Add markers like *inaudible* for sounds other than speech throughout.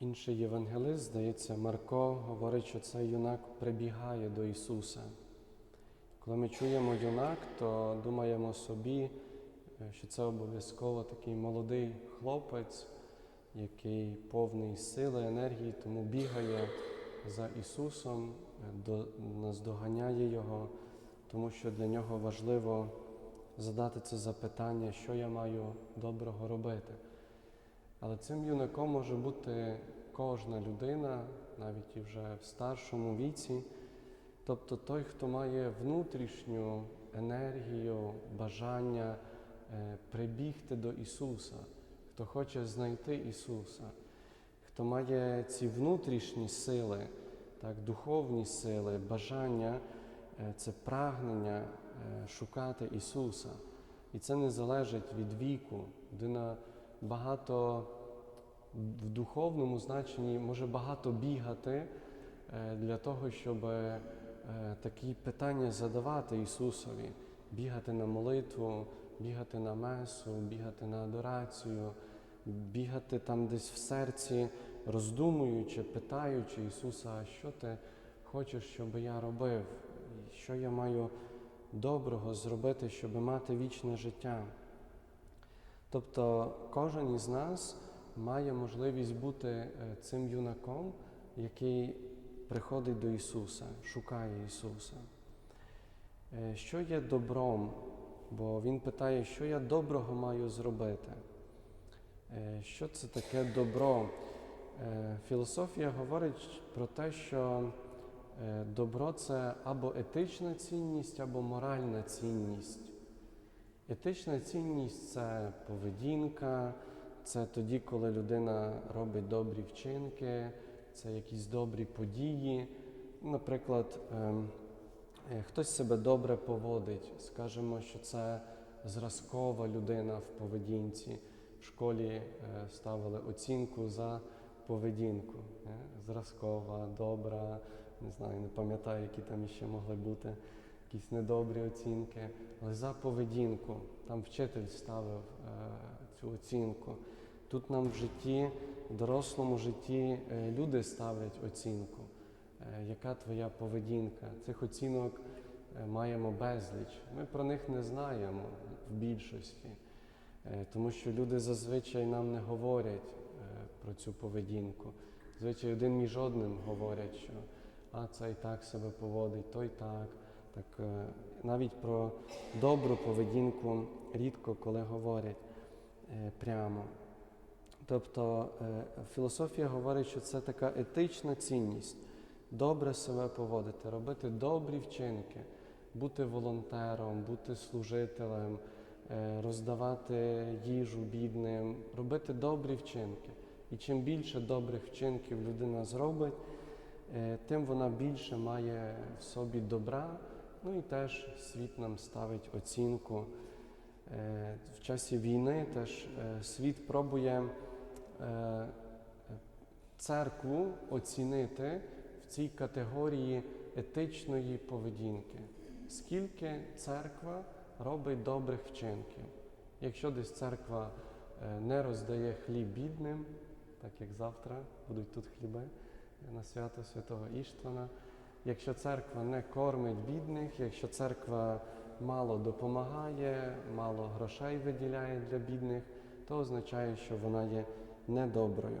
Інший євангелист, здається, Марко, говорить, що цей юнак прибігає до Ісуса. Коли ми чуємо юнак, то думаємо собі, е, що це обов'язково такий молодий хлопець, який повний сили, енергії, тому бігає за Ісусом, е, до- наздоганяє Його, тому що для нього важливо задати це запитання, що я маю доброго робити. Але цим юнаком може бути кожна людина, навіть і вже в старшому віці, тобто той, хто має внутрішню енергію, бажання е, прибігти до Ісуса, хто хоче знайти Ісуса, хто має ці внутрішні сили, так, духовні сили, бажання, е, це прагнення е, шукати Ісуса. І це не залежить від віку. Людина багато в духовному значенні може багато бігати е, для того, щоб е, такі питання задавати Ісусові, бігати на молитву, бігати на месу, бігати на адорацію, бігати там десь в серці, роздумуючи, питаючи Ісуса, що ти хочеш, щоб я робив, що я маю доброго зробити, щоб мати вічне життя. Тобто кожен із нас має можливість бути е, цим юнаком, який приходить до Ісуса, шукає Ісуса. Е, Що є добром? Бо Він питає, що я доброго маю зробити. Е, Що це таке добро? Філософія говорить про те, що добро це або етична цінність, або моральна цінність. Етична цінність це поведінка, це тоді, коли людина робить добрі вчинки, це якісь добрі події. Наприклад, ем, е, хтось себе добре поводить, скажемо, що це зразкова людина в поведінці. В школі е, ставили оцінку за поведінку. е, Зразкова, добра, не знаю, не пам'ятаю, які там ще могли бути якісь недобрі оцінки, але за поведінку. Там вчитель ставив е, цю оцінку. Тут нам в житті, в дорослому житті е, люди ставлять оцінку. Е, яка твоя поведінка? Цих оцінок е, маємо безліч. Ми про них не знаємо в більшості, е, тому що люди зазвичай нам не говорять е, про цю поведінку. Зазвичай один між одним говорять, що а цей так себе поводить, той так. Так е, навіть про добру поведінку рідко коли говорять е, прямо. Тобто е, філософія говорить, що це така етична цінність добре себе поводити, робити добрі вчинки, бути волонтером, бути служителем, роздавати їжу бідним, робити добрі вчинки. І чим більше добрих вчинків людина зробить, тим вона більше має в собі добра. Ну і теж світ нам ставить оцінку. Е, В часі війни теж е, світ пробує е, церкву оцінити в цій категорії етичної поведінки. Скільки церква робить добрих вчинків? Якщо десь церква не роздає хліб бідним, так як завтра будуть тут хліби на свято святого Іштвана, якщо церква не кормить бідних, якщо церква мало допомагає, мало грошей виділяє для бідних, то означає, що вона є недоброю.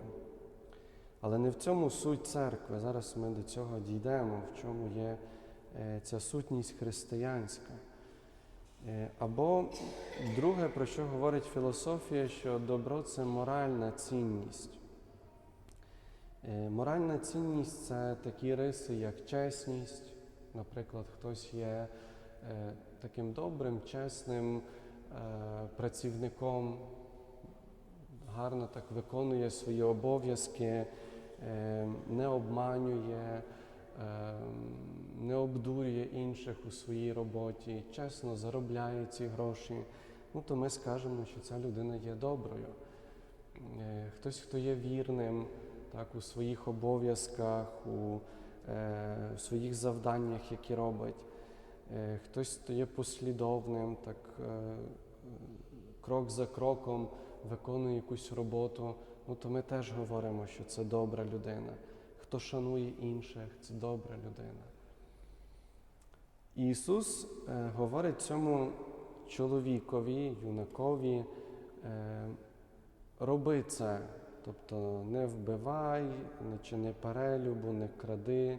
Але не в цьому суть церкви. Зараз ми до цього дійдемо, в чому є е, ця сутність християнська. Е, Або друге, про що говорить філософія, що добро це моральна цінність. Е, Моральна цінність це такі риси, як чесність. Наприклад, хтось є е, таким добрим, чесним е, працівником, гарно так виконує свої обов'язки, не обманює, не обдурює інших у своїй роботі, чесно заробляє ці гроші, ну то ми скажемо, що ця людина є доброю. Хтось, хто є вірним так, у своїх обов'язках, у е, своїх завданнях, які робить. Е, Хтось, хто є послідовним, так е, крок за кроком виконує якусь роботу, ну то ми теж говоримо, що це добра людина. Хто шанує інших, це добра людина. Ісус е, говорить цьому чоловікові, юнакові, е, роби це, тобто не вбивай, не чини перелюбу, не кради,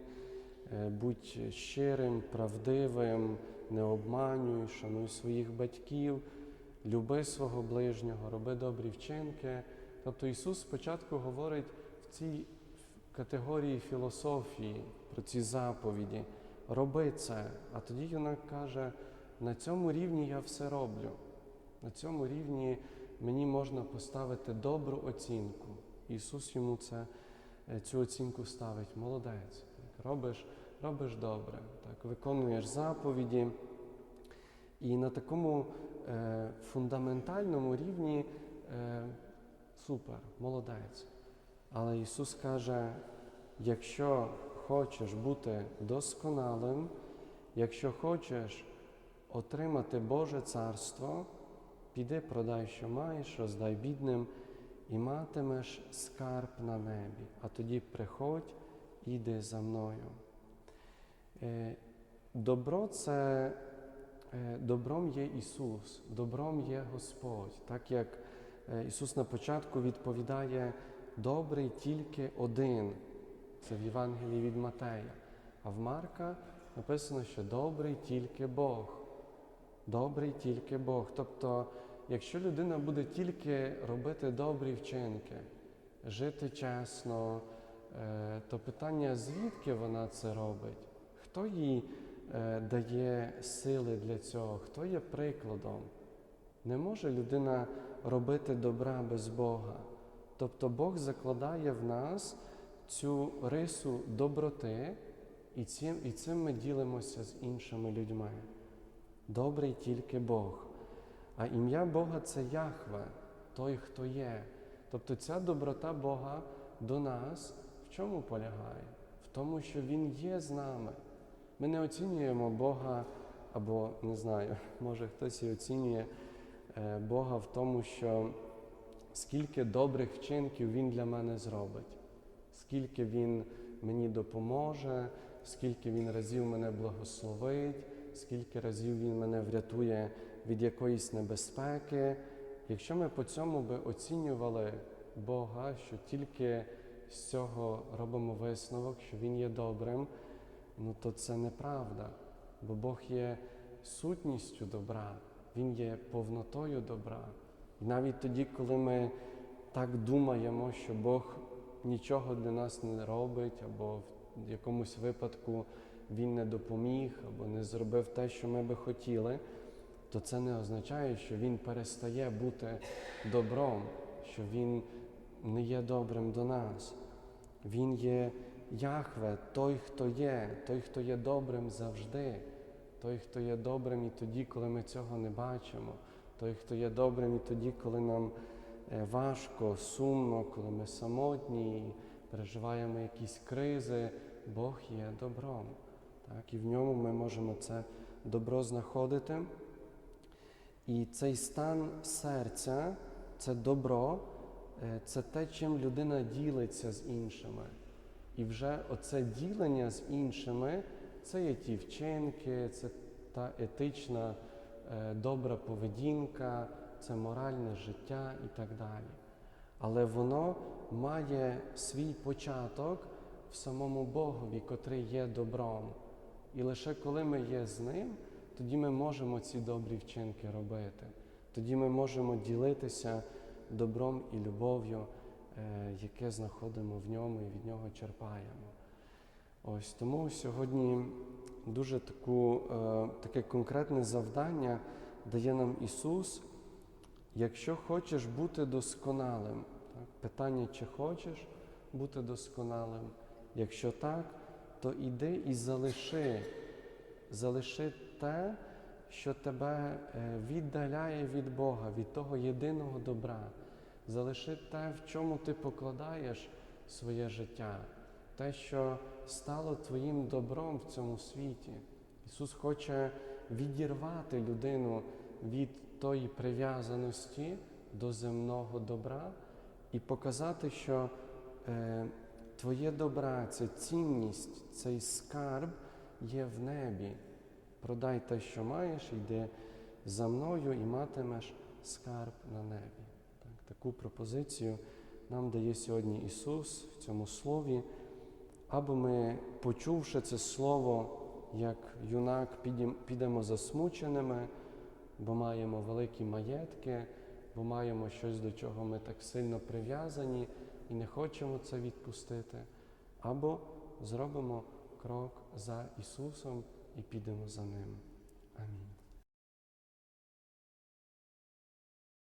е, будь щирим, правдивим, не обманюй, шануй своїх батьків, люби свого ближнього, роби добрі вчинки. Тобто Ісус спочатку говорить в цій категорії філософії про ці заповіді. Роби це. А тоді юнак каже, на цьому рівні я все роблю. На цьому рівні мені можна поставити добру оцінку. Ісус йому це, е, цю оцінку ставить. Молодець. Робиш, робиш добре, так, виконуєш заповіді. І на такому е, фундаментальному рівні е, супер, молодець. Але Ісус каже, якщо хочеш бути досконалим, якщо хочеш отримати Боже царство, піди продай, що маєш, роздай бідним, і матимеш скарб на небі, а тоді приходь і за мною. Е, Добро це е, добром є Ісус, добром є Господь, так як е, Ісус на початку відповідає, добрий тільки один. Це в Євангелії від Матея. А в Марка написано, що добрий тільки Бог. Добрий тільки Бог. Тобто, якщо людина буде тільки робити добрі вчинки, жити чесно, е, то питання, звідки вона це робить? Хто їй е, дає сили для цього? Хто є прикладом? Не може людина робити добра без Бога. Тобто Бог закладає в нас цю рису доброти, і цим, і цим ми ділимося з іншими людьми. Добрий тільки Бог. А ім'я Бога це Яхве, той, хто є. Тобто ця доброта Бога до нас в чому полягає? В тому, що Він є з нами. Ми не оцінюємо Бога, або не знаю, *laughs* може хтось і оцінює е, Бога в тому, що скільки добрих вчинків Він для мене зробить, скільки Він мені допоможе, скільки Він разів мене благословить, скільки разів Він мене врятує від якоїсь небезпеки. Якщо ми по цьому би оцінювали Бога, що тільки з цього робимо висновок, що Він є добрим, ну то це неправда, бо Бог є сутністю добра, Він є повнотою добра. І навіть тоді, коли ми так думаємо, що Бог нічого для нас не робить, або в якомусь випадку Він не допоміг, або не зробив те, що ми би хотіли, то це не означає, що Він перестає бути добром, що Він не є добрим до нас. Він є Яхве, той, хто є, той, хто є добрим завжди, той, хто є добрим і тоді, коли ми цього не бачимо, той, хто є добрим і тоді, коли нам е, важко, сумно, коли ми самотні, переживаємо якісь кризи, Бог є добром. Так? І в ньому ми можемо це добро знаходити. І цей стан серця, це добро, е, це те, чим людина ділиться з іншими. І вже оце ділення з іншими це є ті вчинки, це та етична е, добра поведінка, це моральне життя і так далі. Але воно має свій початок в самому Богові, котрий є добром. І лише коли ми є з ним, тоді ми можемо ці добрі вчинки робити. Тоді ми можемо ділитися добром і любов'ю, е, яке знаходимо в ньому і від нього черпаємо. Ось тому сьогодні дуже таку, е, таке конкретне завдання дає нам Ісус. Якщо хочеш бути досконалим, так? питання, чи хочеш бути досконалим, якщо так, то іди і залиши, залиши те, що тебе е, віддаляє від Бога, від того єдиного добра. Залиши те, в чому ти покладаєш своє життя, те, що стало твоїм добром в цьому світі. Ісус хоче відірвати людину від тої прив'язаності до земного добра і показати, що е, твоє добра, ця цінність, цей скарб є в небі. Продай те, що маєш, йди за мною і матимеш скарб на небі. Так, таку пропозицію нам дає сьогодні Ісус в цьому слові. Або ми, почувши це слово, як юнак, підемо засмученими, бо маємо великі маєтки, бо маємо щось, до чого ми так сильно прив'язані і не хочемо це відпустити, або зробимо крок за Ісусом і підемо за Ним. Амінь.